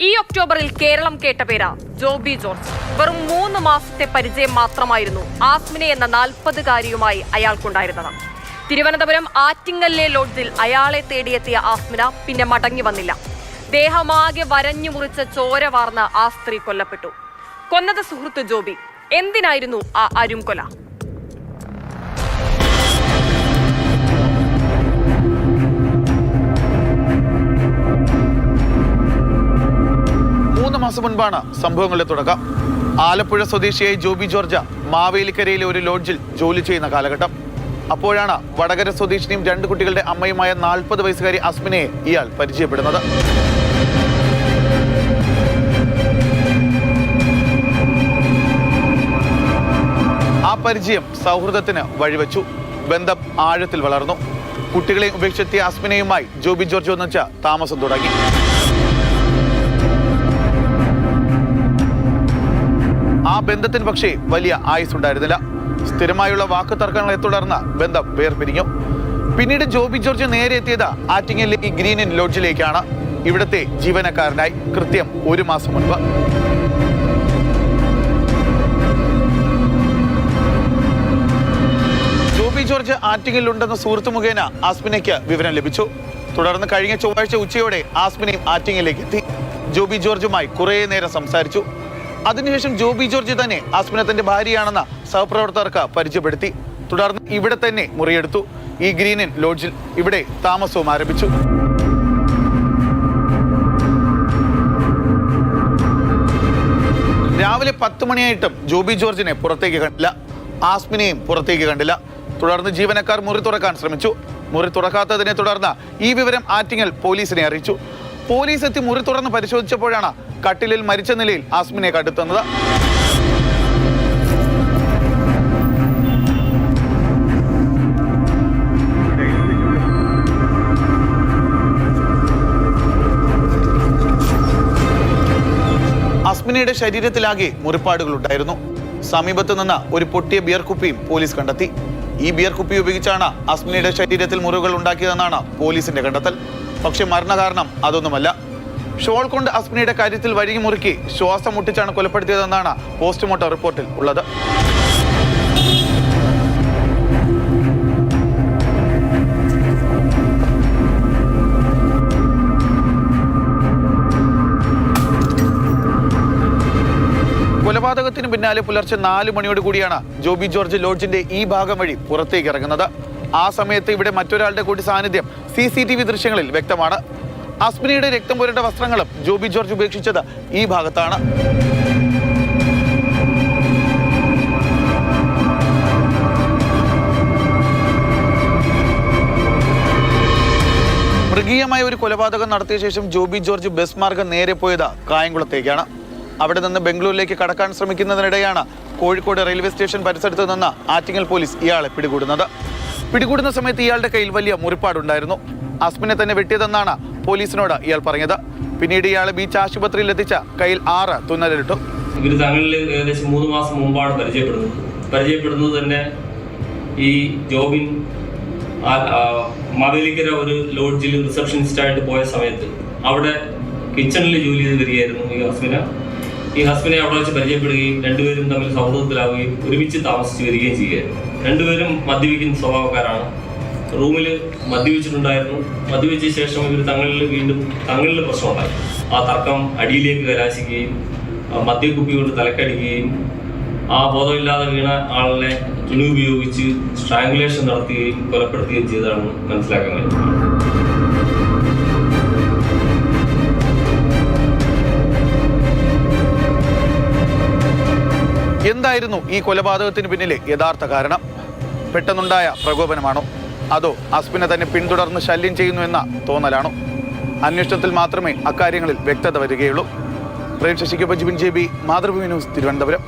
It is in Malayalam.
ഈ ഒക്ടോബറിൽ കേരളം കേട്ട പേരാ ജോബി ജോർജ്. വെറും മൂന്ന് മാസത്തെ പരിചയം മാത്രമായിരുന്നു ആസ്മിനെ എന്ന നാൽപ്പതുകാരിയുമായി അയാൾക്കുണ്ടായിരുന്നത്. തിരുവനന്തപുരം ആറ്റിങ്ങല്ലെ ലോഡ്ജിൽ അയാളെ തേടിയെത്തിയ ആസ്മിന പിന്നെ മടങ്ങി വന്നില്ല. ദേഹമാകെ വരഞ്ഞു മുറിച്ച ചോര വാർന്ന് ആ സ്ത്രീ കൊല്ലപ്പെട്ടു. കൊന്നത് സുഹൃത്ത് ജോബി. എന്തിനായിരുന്നു ആ അരുംകൊല? മാസം മുൻപാണ് സംഭവങ്ങളുടെ തുടക്കം. ആലപ്പുഴ സ്വദേശിയായ ജോബി ജോർജ മാവേലിക്കരയിലെ ഒരു ലോഡ്ജിൽ ജോലി ചെയ്യുന്ന കാലഘട്ടം. അപ്പോഴാണ് വടകര സ്വദേശിനിയും രണ്ട് കുട്ടികളുടെ അമ്മയുമായ നാൽപ്പത് വയസ്സുകാരി അസ്മിനയെ ഇയാൾ പരിചയപ്പെടുന്നത്. ആ പരിചയം സൗഹൃദത്തിന് വഴിവെച്ചു. ബന്ധം ആഴത്തിൽ വളർന്നു. കുട്ടികളെ ഉപേക്ഷിച്ചെത്തിയ അസ്മിനയുമായി ജോബി ജോർജ് ഒന്നിച്ച താമസം തുടങ്ങി. ആ ബന്ധത്തിന് പക്ഷേ വലിയ ആയുസ് ഉണ്ടായിരുന്നില്ല സ്ഥിരമായുള്ള വാക്ക് തർക്കങ്ങളെ തുടർന്ന് ബന്ധം വേർപിരിഞ്ഞു. പിന്നീട് ജോബി ജോർജ് നേരെ എത്തിയത് ആറ്റിങ്ങലിലെ ഗ്രീൻ ഇൻ ലോഡ്ജിലേക്കാണ്. ഇവിടുത്തെ ജീവനക്കാരനായി കൃത്യം ഒരു മാസം മുൻപ്. ജോബി ജോർജ് ആറ്റിങ്ങലിലുണ്ടെന്ന സുഹൃത്തു മുഖേന ആസ്മിനയ്ക്ക് വിവരം ലഭിച്ചു. തുടർന്ന് കഴിഞ്ഞ ചൊവ്വാഴ്ച ഉച്ചയോടെ ആസ്മിനയും ആറ്റിങ്ങലിലേക്ക് എത്തി. ജോബി ജോർജുമായി കുറേ നേരം സംസാരിച്ചു. അതിനുശേഷം ജോബി ജോർജ് തന്നെ ആസ്മിന തന്റെ ഭാര്യയാണെന്ന സഹപ്രവർത്തകർക്ക് പരിചയപ്പെടുത്തി. തുടർന്ന് ഇവിടെ തന്നെ മുറിയെടുത്തു. ഈ ഗ്രീനിൻ ലോഡ്ജിൽ ഇവിടെ താമസവും ആരംഭിച്ചു. രാവിലെ പത്ത് മണിയായിട്ടും ജോബി ജോർജിനെ പുറത്തേക്ക് കണ്ടില്ല. ആസ്മിനെയും പുറത്തേക്ക് കണ്ടില്ല. തുടർന്ന് ജീവനക്കാർ മുറി തുറക്കാൻ ശ്രമിച്ചു. മുറി തുറക്കാത്തതിനെ തുടർന്ന് ഈ വിവരം ആറ്റിങ്ങൽ പോലീസിനെ അറിയിച്ചു. പോലീസ് എത്തി മുറി തുറന്ന് പരിശോധിച്ചപ്പോഴാണ് കട്ടിലിൽ മരിച്ച നിലയിൽ ആസ്മിനെ കണ്ടെത്തുന്നത്. അസ്മിനയുടെ ശരീരത്തിലാകെ മുറിപ്പാടുകൾ ഉണ്ടായിരുന്നു സമീപത്ത് നിന്ന് ഒരു പൊട്ടിയ ബിയർ കുപ്പിയും പോലീസ് കണ്ടെത്തി. ഈ ബിയർ കുപ്പി ഉപയോഗിച്ചാണ് അസ്മിനയുടെ ശരീരത്തിൽ മുറിവുകൾ ഉണ്ടാക്കിയതെന്നാണ് പോലീസിന്റെ കണ്ടെത്തൽ. പക്ഷെ മരണകാരണം അതൊന്നുമല്ല. ഷോൾ കൊണ്ട് അസ്മിനിയുടെ കാര്യത്തിൽ വഴുകി മുറുക്കി ശ്വാസം മുട്ടിച്ചാണ് കൊലപ്പെടുത്തിയതെന്നാണ് പോസ്റ്റ്മോർട്ടം റിപ്പോർട്ടിൽ ഉള്ളത്. കൊലപാതകത്തിന് പിന്നാലെ പുലർച്ചെ നാല് മണിയോട് കൂടിയാണ് ജോബി ജോർജ് ലോഡ്ജിന്റെ ഈ ഭാഗം വഴി പുറത്തേക്ക് ഇറങ്ങുന്നത്. ആ സമയത്ത് ഇവിടെ മറ്റൊരാളുടെ കൂടി സാന്നിധ്യം സി സി ടി വി ദൃശ്യങ്ങളിൽ വ്യക്തമാണ്. അസ്മിനയുടെ രക്തം പുരണ്ട വസ്ത്രങ്ങളും ജോബി ജോർജ് ഉപേക്ഷിച്ചത് ഈ ഭാഗത്താണ്. മൃഗീയമായ ഒരു കൊലപാതകം നടത്തിയ ശേഷം ജോബി ജോർജ് ബസ് മാർഗം നേരെ പോയത് കായംകുളത്തേക്കാണ്. അവിടെ നിന്ന് ബംഗളൂരിലേക്ക് കടക്കാൻ ശ്രമിക്കുന്നതിനിടെയാണ് കോഴിക്കോട് റെയിൽവേ സ്റ്റേഷൻ പരിസരത്ത് നിന്ന് ആറ്റിങ്ങൽ പോലീസ് ഇയാളെ പിടികൂടുന്നത്. പിടികൂടുന്ന സമയത്ത് ഇയാളുടെ കയ്യിൽ വലിയ മുറിപ്പാടുണ്ടായിരുന്നു. അസ്മിനെ തന്നെ വെട്ടിയതെന്നാണ് പോലീസിനോട് ഇയാൾ പറഞ്ഞത്. പിന്നീട് ഇയാളെ ബീച്ച് ആശുപത്രിയിൽ എത്തിച്ച കയ്യിൽ ആറ് തുന്നലിട്ടു. ഇവർ തങ്ങളിൽ ഏകദേശം മൂന്ന് മാസം മുമ്പാണ് പരിചയപ്പെടുന്നത്. പരിചയപ്പെടുന്നത് തന്നെ ഈ ജോബിൻ മാവേലിക്കര ഒരു ലോഡ്ജിൽ റിസപ്ഷനിസ്റ്റ് ആയിട്ട് പോയ സമയത്ത്. അവിടെ കിച്ചണിൽ ജോലി ചെയ്ത് വരികയായിരുന്നു ഈ ഹസ്ബിന ഈ ഹസ്ബിനെ അവിടെ വെച്ച് പരിചയപ്പെടുകയും രണ്ടുപേരും തമ്മിൽ സൗഹൃദത്തിലാവുകയും ഒരുമിച്ച് താമസിച്ച് വരികയും ചെയ്യുകയായിരുന്നു. രണ്ടുപേരും മദ്യപിക്കുന്ന സ്വഭാവക്കാരാണ്. റൂമിൽ മദ്യപിച്ചിട്ടുണ്ടായിരുന്നു മദ്യപിച്ച ശേഷം ഇവർ തങ്ങളിൽ വീണ്ടും തങ്ങളിൽ പ്രശ്നമുണ്ടായി. ആ തർക്കം അടിയിലേക്ക് കലാശിക്കുകയും മദ്യക്കുപ്പി കൊണ്ട് തലക്കടിക്കുകയും ആ ബോധമില്ലാതെ വീണ ആളിനെ തുണി ഉപയോഗിച്ച് സ്ട്രാങ്കുലേഷൻ നടത്തുകയും കൊലപ്പെടുത്തുകയും ചെയ്തതാണ് മനസ്സിലാക്കാൻ കഴിഞ്ഞത് എന്തായിരുന്നു ഈ കൊലപാതകത്തിന് പിന്നിലെ യഥാർത്ഥ കാരണം? പെട്ടെന്നുണ്ടായ പ്രകോപനമാണോ? അതോ അസ്മിനെ തന്നെ പിന്തുടർന്ന് ശല്യം ചെയ്യുന്നു എന്ന തോന്നലാണോ? അന്വേഷണത്തിൽ മാത്രമേ അക്കാര്യങ്ങളിൽ വ്യക്തത വരികയുള്ളൂ. Prem ശശിക്കൊപ്പം Jibin J B Mathrubhumi news Thiruvananthapuram.